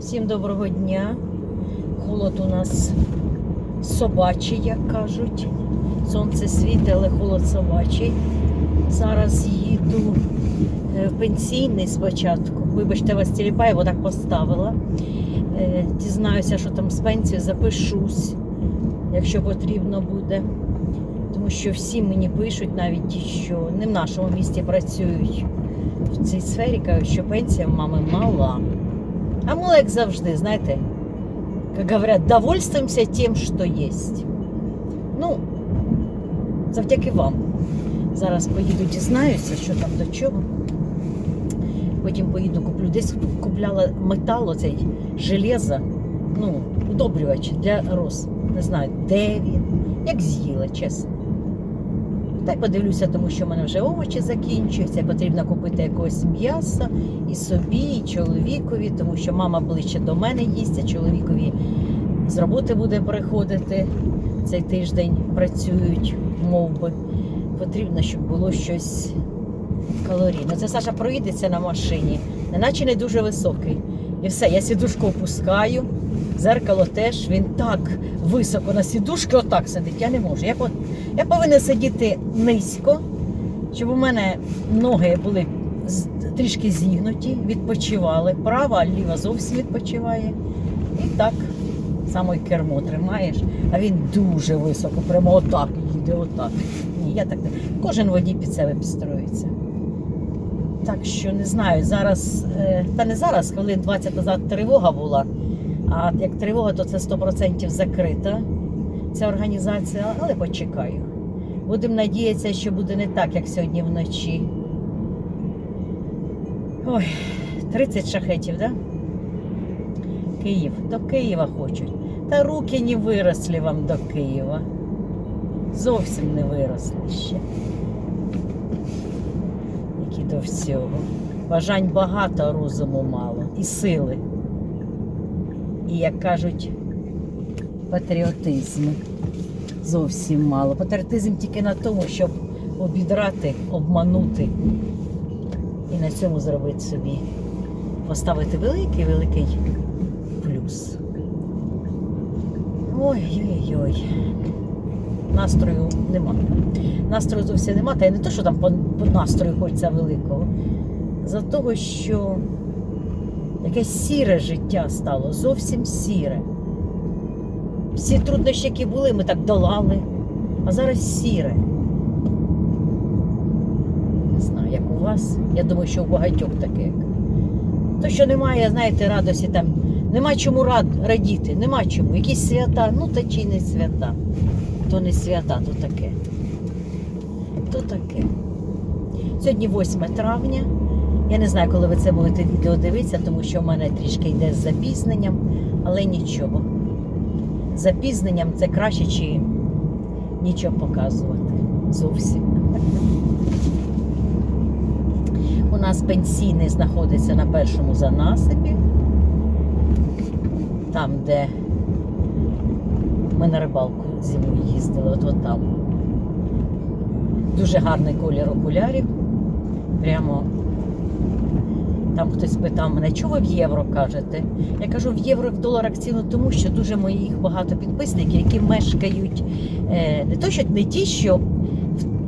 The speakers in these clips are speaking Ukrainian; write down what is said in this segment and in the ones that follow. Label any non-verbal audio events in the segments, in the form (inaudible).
Всім доброго дня. Холод у нас собачий, як кажуть. Сонце світить, але холод собачий. Зараз їду е, в пенсійний спочатку. Вибачте, вас Тіліпаєва так поставила. Е, Дізнаюся, що там з пенсії, запишусь, якщо потрібно буде. Тому що всі мені пишуть, навіть ті, що не в нашому місті працюють в цій сфері, кажуть, що пенсія в мами мала. А мы, як завжди, знаєте, как говорят, довольствуемся тем, что есть. Ну, завдяки вам. Зараз поїду, дізнаюся, що там до чого. Потім поїду куплю. Десь купляла метал, оцей железо, ну, удобрювач для роз. Не знаю, де він, як з'їла, чесно. Та й подивлюся, тому що в мене вже овочі закінчуються, потрібно купити якогось м'яса і собі, і чоловікові, тому що мама ближче до мене їсть, а чоловікові з роботи буде приходити. Цей тиждень працюють, мов би. Потрібно, щоб було щось калорійне. Це Саша проїдеться на машині, неначе не дуже високий. І все, я сідушку опускаю, зеркало теж, він так високо на сідушки, отак сидить. Я не можу. Я, по- я повинна сидіти низько, щоб у мене ноги були трішки зігнуті, відпочивали. Права, ліва зовсім відпочиває. І так само й кермо тримаєш, а він дуже високо, прямо отак їде, отак. Ні, я так. Кожен водій під себе підстроїться. Так що не знаю, зараз, е, та не зараз, хвилин 20 назад тривога була. А як тривога, то це 100% закрита ця організація, але почекаю. Будемо надіятися, що буде не так, як сьогодні вночі. Ой, 30 шахетів, да? Київ. До Києва хочуть. Та руки не виросли вам до Києва. Зовсім не виросли ще. Які до всього. Бажань багато, розуму мало. І сили. І, як кажуть, патріотизму зовсім мало. Патріотизм тільки на тому, щоб обідрати, обманути і на цьому зробити собі, поставити великий-великий плюс. Ой-ой-ой. Настрою нема. Настрою зовсім нема, та й не то, що там по, по настрою хочеться великого. За того, що якесь сіре життя стало, зовсім сіре. Всі труднощі, які були, ми так долали, а зараз сіре. Не знаю, як у вас. Я думаю, що у багатьох таке. То, що немає, знаєте, радості там, нема чому рад, радіти, нема чому. Якісь свята, ну та чи не свята. То не свята, то таке. То таке. Сьогодні 8 травня. Я не знаю, коли ви це будете відео дивитися, тому що в мене трішки йде з запізненням, але нічого. Запізненням це краще, чи нічого показувати. Зовсім. У нас пенсійний знаходиться на першому занасипі, там, де ми на рибалку зимою їздили, от, от там. Дуже гарний колір окулярів. Прямо там хтось питав мене, чого в євро кажете? Я кажу, в євро в доларах ціну, тому що дуже моїх багато підписників, які мешкають е, не то, що не ті, що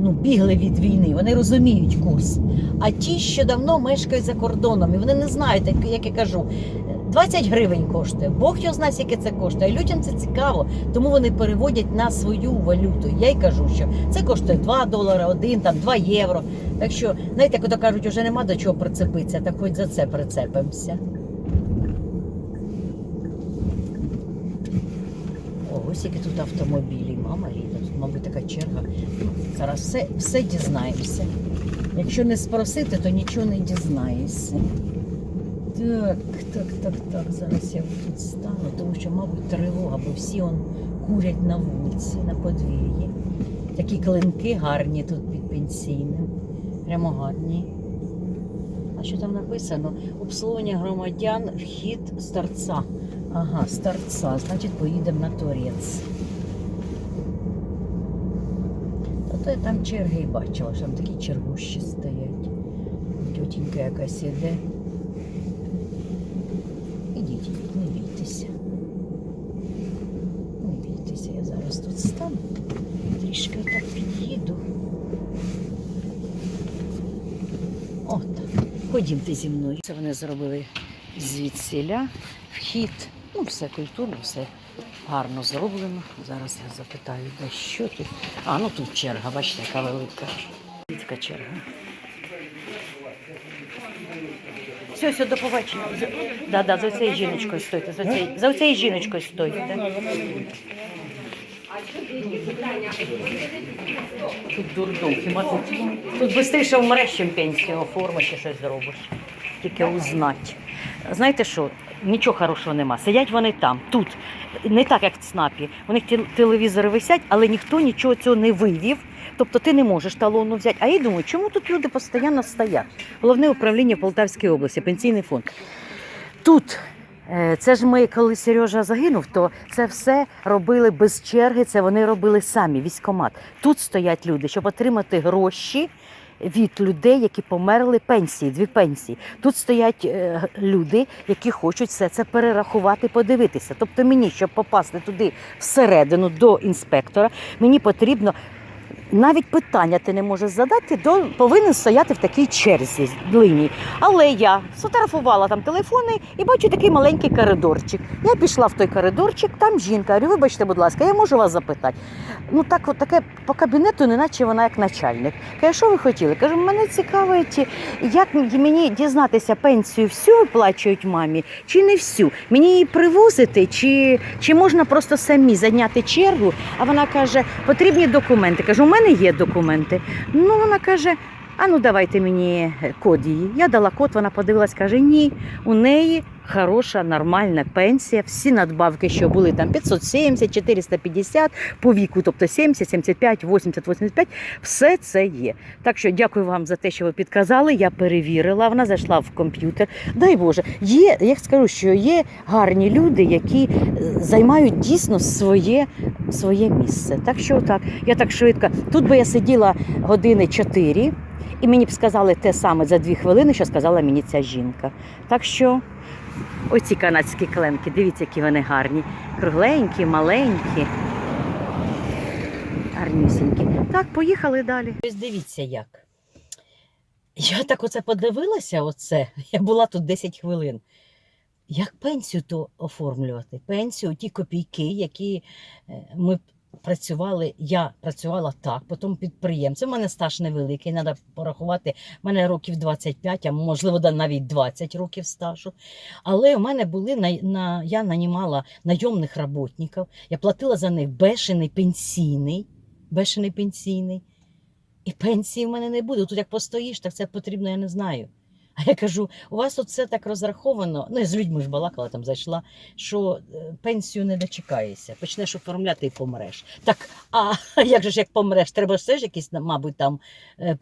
ну, бігли від війни, вони розуміють курс, а ті, що давно мешкають за кордоном, і вони не знають, як я кажу. 20 гривень коштує. Бог його знає, скільки це коштує. А людям це цікаво, тому вони переводять на свою валюту. Я й кажу, що це коштує 2 долари, 1, там 2 євро. Так що, знаєте, як кажуть, вже нема до чого прицепитися, так хоч за це прицепимося. О, ось які тут автомобілі. Мама рідна, тут, мабуть, така черга. Зараз все, все дізнаємося. Якщо не спросити, то нічого не дізнаєшся. Так, так, так, так. Зараз я тут стану, тому що, мабуть, тривога, бо всі он курять на вулиці, на подвір'ї. Такі клинки гарні тут під пенсійним. Прямо гарні. А що там написано? Обслуговування громадян, вхід з торця. Ага, з торця. Значить, поїдемо на торець. Та то я там черги бачила, що там такі чергущі стоять. Тетінька якась іде. Ідіть. Не бійтеся. Не бійтеся, я зараз тут стану. Трішки так під'їду. От. Ходімте зі мною. Це вони зробили звідсіля. Вхід. Ну, все культурно, все гарно зроблено. Зараз я запитаю, де що тут. А, ну тут черга, бачите, яка велика. Велика черга. Все, все, до побачення. Да, да, за цією жіночкою стойте. За цією, за цією жіночкою стойте. Тут дурдом, хіба тут, тут швидше вмреш, чим пенсію оформиш і щось зробиш. Тільки узнать. Знаєте що? Нічого хорошого нема. Сидять вони там, тут. Не так, як в ЦНАПі. У них телевізори висять, але ніхто нічого цього не вивів. Тобто ти не можеш талону взяти. А я думаю, чому тут люди постійно стоять? Головне управління Полтавської області, пенсійний фонд. Тут це ж ми, коли Сережа загинув, то це все робили без черги, це вони робили самі, військомат. Тут стоять люди, щоб отримати гроші від людей, які померли пенсії, дві пенсії. Тут стоять е, люди, які хочуть все це перерахувати, подивитися. Тобто мені, щоб попасти туди всередину до інспектора, мені потрібно. Навіть питання ти не можеш задати, до повинен стояти в такій черзі длинній. Але я сфотографувала там телефони і бачу такий маленький коридорчик. Я пішла в той коридорчик, там жінка. Говорю, вибачте, будь ласка, я можу вас запитати. Ну так, от таке по кабінету, неначе вона як начальник. Каже, що ви хотіли? Кажу, мене цікавить, як мені дізнатися пенсію всю виплачують мамі, чи не всю? Мені її привозити, чи, чи можна просто самі зайняти чергу? А вона каже, потрібні документи. Кажу, мене є документи. Ну, вона каже. А ну давайте мені код її. Я дала код, вона подивилась, каже: ні, у неї хороша, нормальна пенсія. Всі надбавки, що були там 570, 450 по віку, тобто 70, 75, 80, 85, все це є. Так що дякую вам за те, що ви підказали. Я перевірила. Вона зайшла в комп'ютер. Дай Боже, є, я скажу, що є гарні люди, які е, займають дійсно своє, своє місце. Так що так, я так швидко. Тут би я сиділа години 4, і мені б сказали те саме за дві хвилини, що сказала мені ця жінка. Так що. Оці канадські кленки, дивіться, які вони гарні. Кругленькі, маленькі. Гарнюсінькі. Так, поїхали далі. Ось дивіться як. Я так оце подивилася, оце. Я була тут 10 хвилин. Як пенсію то оформлювати? Пенсію, ті копійки, які е, ми працювали, я працювала так, потім підприємцем. У мене стаж невеликий, треба порахувати. У мене років 25, а можливо навіть 20 років стажу. Але у мене були на, на я нанімала найомних роботників, я платила за них бешений пенсійний, бешений пенсійний. І пенсії в мене не буде. Тут як постоїш, так це потрібно, я не знаю. А я кажу, у вас все так розраховано. Ну, я з людьми ж балакала, там зайшла, що е, пенсію не дочекаєшся. Почнеш оформляти і помреш. Так, а (laughs) як же ж як помреш? Треба все ж якісь, мабуть, там е,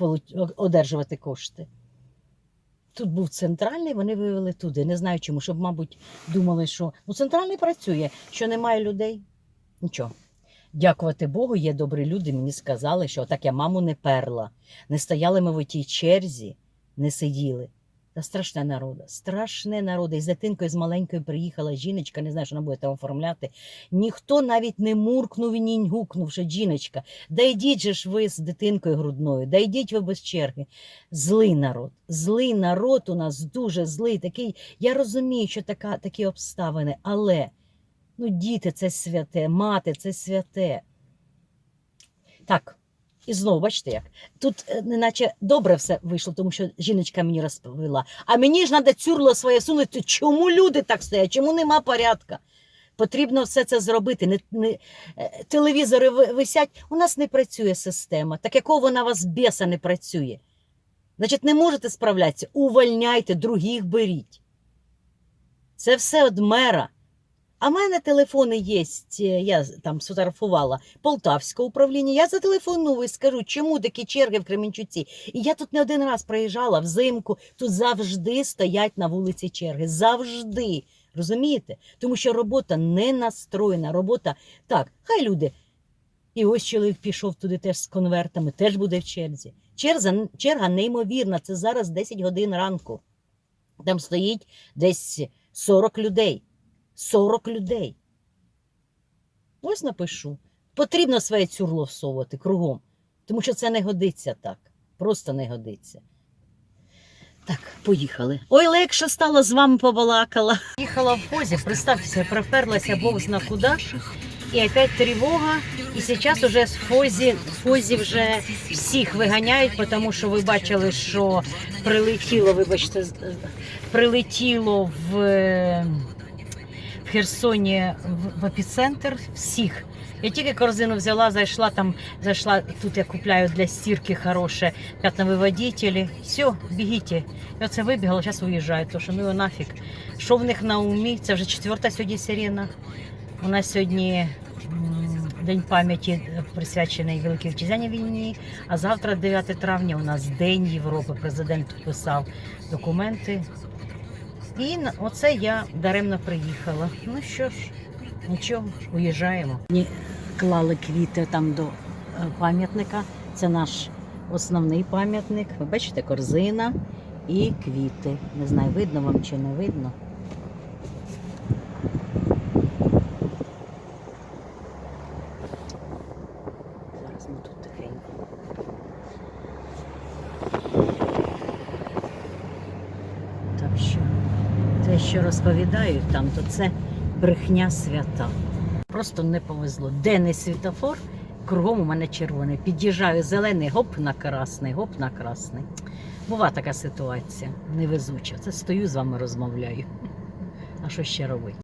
одержувати кошти. Тут був центральний, вони вивели туди. Не знаю чому, щоб, мабуть, думали, що ну, центральний працює, що немає людей. Нічого. Дякувати Богу, є добрі люди. Мені сказали, що так я маму не перла. Не стояли ми в тій черзі, не сиділи. Та страшне народа, страшне народа. І з дитинкою з маленькою приїхала жіночка, не знаю, що вона буде там оформляти. Ніхто навіть не муркнув і ні гукнув, що жіночка, да йдіть же ж ви з дитинкою грудною, да йдіть ви без черги. Злий народ, злий народ у нас дуже злий. Такий. Я розумію, що така, такі обставини, але ну, діти це святе, мати це святе. Так. І знову, бачите як. Тут е, неначе добре все вийшло, тому що жіночка мені розповіла. А мені ж треба цюрло своє сунути. Чому люди так стоять? Чому нема порядка? Потрібно все це зробити. Не, не, е, телевізори висять. У нас не працює система. Так якого вона вас біса не працює? Значить, не можете справлятися. Увольняйте, других беріть. Це все від мера. А в мене телефони є, е, я там сфотографувала Полтавського управління. Я зателефоную і скажу, чому такі черги в Кременчуці. І я тут не один раз приїжджала взимку. Тут завжди стоять на вулиці черги. Завжди. Розумієте? Тому що робота не настроєна. Робота так, хай люди. І ось чоловік пішов туди теж з конвертами, теж буде в черзі. Черза, черга неймовірна. Це зараз 10 годин ранку. Там стоїть десь 40 людей. 40 людей. Ось напишу. Потрібно своє цюрло всовувати кругом, тому що це не годиться так. Просто не годиться. Так, поїхали. Ой, легше стало з вами побалакала. Їхала в позі, представтеся, приперлася Бог зна куди. І опять тривога. І зараз уже в фозі, в фозі вже всіх виганяють, тому що ви бачили, що прилетіло, вибачте, прилетіло в, е, в Херсоні в, в епіцентр всіх. Я тільки корзину взяла, зайшла там, зайшла, тут я купляю для стірки хороше п'ятновиводителі. Все, бігіть. І оце вибігала, зараз виїжджаю, тому що ну нафіг. Що в них на умі? Це вже четверта сьогодні сирена. У нас сьогодні День пам'яті е, присвячений Великій Вітчизняній війні, а завтра, 9 травня, у нас День Європи. Президент підписав документи. І оце я даремно приїхала. Ну що ж, нічого, уїжджаємо. Мені клали квіти там до е, пам'ятника. Це наш основний пам'ятник. Ви бачите, корзина і квіти. Не знаю, видно вам чи не видно. Зараз ми тут тихенько. Так що те, що розповідають там, то це брехня свята. Просто не повезло. Де не світофор, кругом у мене червоний. Під'їжджаю зелений, гоп на красний, гоп на красний. Бува така ситуація, невезуча. Це стою з вами розмовляю. А що ще робити?